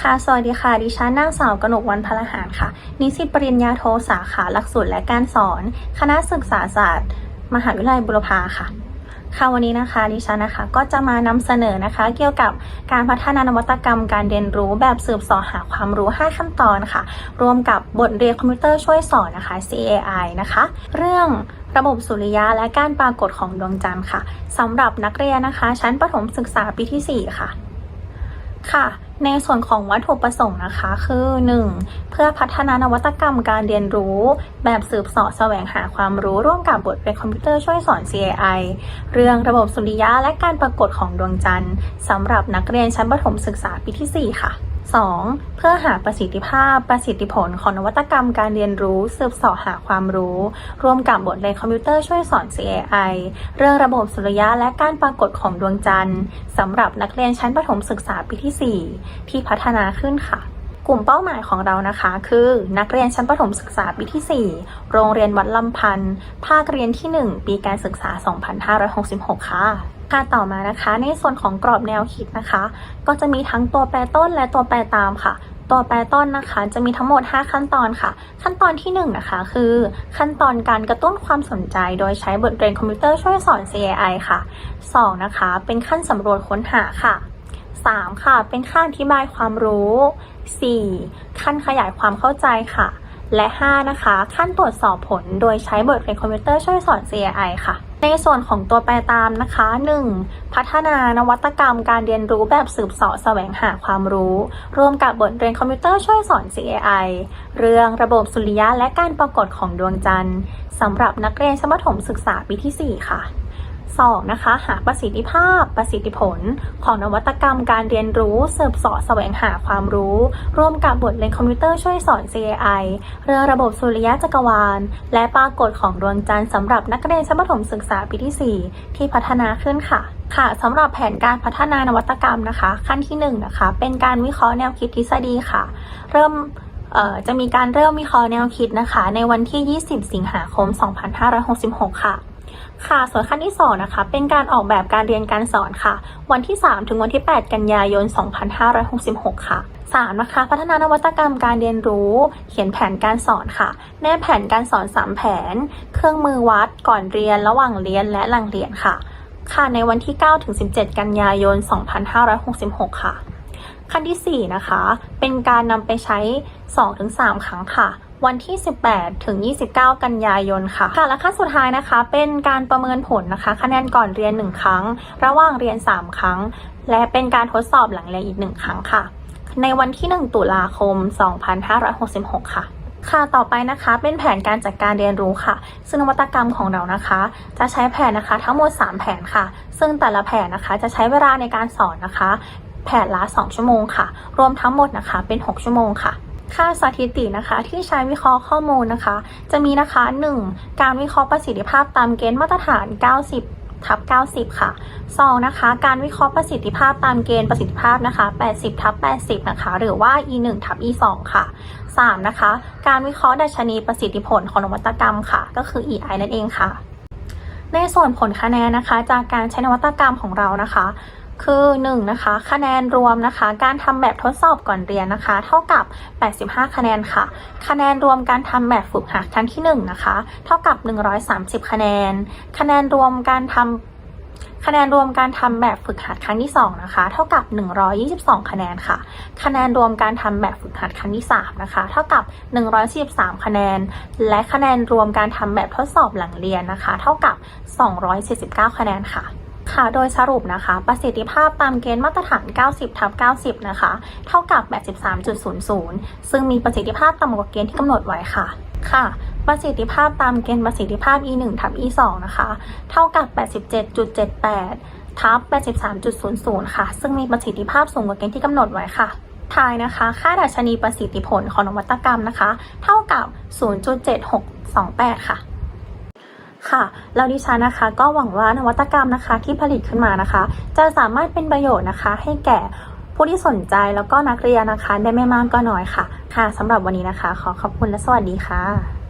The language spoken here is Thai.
ค่ะ สวัสดีค่ะ ดิฉันนางสาวกนกวันพลหารค่ะ นิสิตปริญญาโทสาขาหลักสูตรและการสอน คณะศึกษาศาสตร์ มหาวิทยาลัยบุรพาค่ะ ค่ะวันนี้นะคะ ดิฉันนะคะ ก็จะมานำเสนอนะคะ เกี่ยวกับการพัฒนานวัตกรรม การเรียนรู้แบบสืบสอหาความรู้ 5 ขั้นตอนค่ะ รวมกับบทเรียนคอมพิวเตอร์ช่วยสอนนะคะ CAI นะคะ เรื่องระบบสุริยะและการปรากฏของดวงจันทร์ค่ะสำหรับนักเรียนนะคะ ชั้นประถมศึกษาปีที่ 4 ค่ะ ค่ะ ในส่วนของวัตถุประสงค์นะคะคือ 1. เพื่อพัฒนานวัตกรรมการเรียนรู้ แบบสืบเสาะแสวงหาความรู้ร่วมกับบทเรียนคอมพิวเตอร์ช่วยสอน CAI เรื่องระบบสุริยะและการปรากฏของดวงจันทร์สำหรับนักเรียนชั้นประถมศึกษาปีที่ 4 ค่ะ 2. เพื่อหาประสิทธิภาพประสิทธิผลของนวัตกรรมการเรียนรู้ สืบเสาะหาความรู้ ร่วมกับบทเรียนคอมพิวเตอร์ช่วยสอน CAI เรื่องระบบสุริยะและการปรากฏของดวงจันทร์สำหรับนักเรียนชั้นประถมศึกษาปีที่ 4 ที่พัฒนาขึ้นค่ะกลุ่มเป้าหมายของเรานะคะ คือ นักเรียนชั้นประถมศึกษาปีที่ 4 โรงเรียนวัดลำพันธ์ภาคเรียนที่ 1 ปีการศึกษา 2566 ค่ะ ค่ะต่อมานะคะ ในส่วนของกรอบแนวคิดนะคะ ก็จะมีทั้งตัวแปรต้นและตัวแปรตามค่ะ ตัวแปรต้นนะคะ จะมีทั้งหมด 5 ขั้นตอนค่ะ ขั้นตอนที่ 1 นะคะ คือขั้นตอนการกระตุ้นความสนใจ โดยใช้บทเรียนคอมพิวเตอร์ช่วยสอน CAI ค่ะ 2 นะคะ เป็นขั้นสำรวจค้นหาค่ะ 3. ค่ะ เป็นขั้นอธิบายความรู้ 4. ขั้นขยายความเข้าใจค่ะ และ 5 นะคะ ขั้นตรวจสอบผล โดยใช้บทเรียนคอมพิวเตอร์ช่วยสอน CAI ค่ะ ในส่วนของตัวแปรตามนะคะ 1. พัฒนานวัตกรรมการเรียนรู้แบบสืบเสาะแสวงหาความรู้ ร่วมกับบทเรียนคอมพิวเตอร์ช่วยสอน CAI เรื่องระบบสุริยะและการปรากฏของดวงจันทร์สำหรับนักเรียนชั้นมัธยมศึกษาปีที่ 4 ค่ะ 2. นะคะ หาประสิทธิภาพ ประสิทธิผล ของนวัตกรรมการเรียนรู้เสืบเสาะแสวงหาความรู้ ร่วมกับบทเรียนคอมพิวเตอร์ช่วยสอน CAI เรือระบบสุริยะจักรวาล และปรากฏของดวงจันทร์สำหรับนักเรียนชั้นประถมศึกษาปีที่ 4 ที่พัฒนาขึ้นค่ะ ค่ะสำหรับแผนการพัฒนานวัตกรรมนะคะ ขั้นที่1นนะคะ เป็นการวิเคราะห์แนวคิดทฤษฎีค่ะ เริ่มจะมีการเริ่มวิเคราะห์แนวคิดนะคะ ในวันที่ 20 สิงหาคม 2566 ค่ะ ค่ะ ส่วนขั้นที่2นะคะ เป็นการออกแบบการเรียนการสอนค่ะ วันที่ 3 ถึงวันที่ 8 กันยายน 2566 ค่ะ 3. นะคะ พัฒนานวัตกรรมการเรียนรู้ เขียนแผนการสอนค่ะ แนบแผนการสอน 3 แผน เครื่องมือวัด ก่อนเรียน ระหว่างเรียน และหลังเรียนค่ะ ค่ะ ในวันที่ 9 ถึง 17 กันยายน 2566 ค่ะ ขั้นที่ 4 นะคะ เป็นการนำไปใช้ 2-3 ครั้งค่ะ วันที่ 18 ถึง 29 กันยายนค่ะ ค่ะ และขั้นสุดท้ายนะคะ เป็นการประเมินผลนะคะ คะแนนก่อนเรียน 1 ครั้ง ระหว่างเรียน 3 ครั้ง และเป็นการทดสอบหลังเรียนอีก 1 ครั้งค่ะ ในวันที่ 1 ตุลาคม 2566 ค่ะค่ะ ต่อไปนะคะ เป็นแผนการจัดการเรียนรู้ค่ะ ซึ่งนวัตกรรมของเรานะคะ จะใช้แผนนะคะทั้งหมด 3 แผนค่ะ ซึ่งแต่ละแผนนะคะจะใช้เวลาในการสอนนะคะ แผนละ 2 ชั่วโมงค่ะ รวมทั้งหมดนะคะเป็น 6 ชั่วโมงค่ะ ค่าสถิตินะคะที่ใช้วิเคราะห์ข้อมูลนะคะ จะมีนะคะ 1. การวิเคราะห์ประสิทธิภาพตามเกณฑ์มาตรฐาน 90ทับ90 ค่ะ 2. นะคะ การวิเคราะห์ประสิทธิภาพตามเกณฑ์ประสิทธิภาพนะคะ 80ทับ80 นะคะ หรือว่า E 1 ทับ E 2 ค่ะ 3. นะคะ การวิเคราะห์ดัชนีประสิทธิผลของนวัตกรรมค่ะ ก็คือ EI นั่นเองค่ะ ในส่วนผลคะแนนนะคะ จากการใช้นวัตกรรมของเรานะคะ คือ1นะคะคะแนนรวมนะคะ การทำแบบทดสอบก่อนเรียนนะคะ เท่ากับ 85 คะแนนค่ะ คะแนนรวมการทำแบบฝึกหัดครั้งที่1นะคะเท่ากับ 130 คะแนน คะแนนรวมการทำคะแนนรวมการทำแบบฝึกหัดครั้งที่2นะคะ เท่ากับ 122 คะแนนค่ะ คะแนนรวมการทำแบบฝึกหัดครั้งที่3นะคะ เท่ากับ 143 คะแนน และคะแนนรวมการทำแบบทดสอบหลังเรียนนะคะ เท่ากับ 249 คะแนนค่ะ ค่ะ โดยสรุปนะคะ ประสิทธิภาพตามเกณฑ์มาตรฐาน 90ทับ90 นะคะ เท่ากับ 83.00 ซึ่งมีประสิทธิภาพต่ำกว่าเกณฑ์ที่กำหนดไว้ค่ะ ค่ะ ประสิทธิภาพตามเกณฑ์ประสิทธิภาพ E 1 ทับ E 2 นะคะ เท่ากับ 87.78 ทับ 83.00 ค่ะ ซึ่งมีประสิทธิภาพสูงกว่าเกณฑ์ที่กำหนดไว้ค่ะทายนะคะ ค่าดัชนีประสิทธิผลของนวัตกรรมนะคะ เท่ากับ 0.7628 ค่ะ ค่ะแล้วดิฉันนะคะ ก็หวังว่านวัตกรรมนะคะที่ผลิตขึ้นมานะคะ จะสามารถเป็นประโยชน์นะคะ ให้แก่ผู้ที่สนใจแล้วก็นักเรียนนะคะ ได้ไม่มากก็น้อยค่ะ ค่ะสำหรับวันนี้นะคะ ขอขอบคุณและสวัสดีค่ะ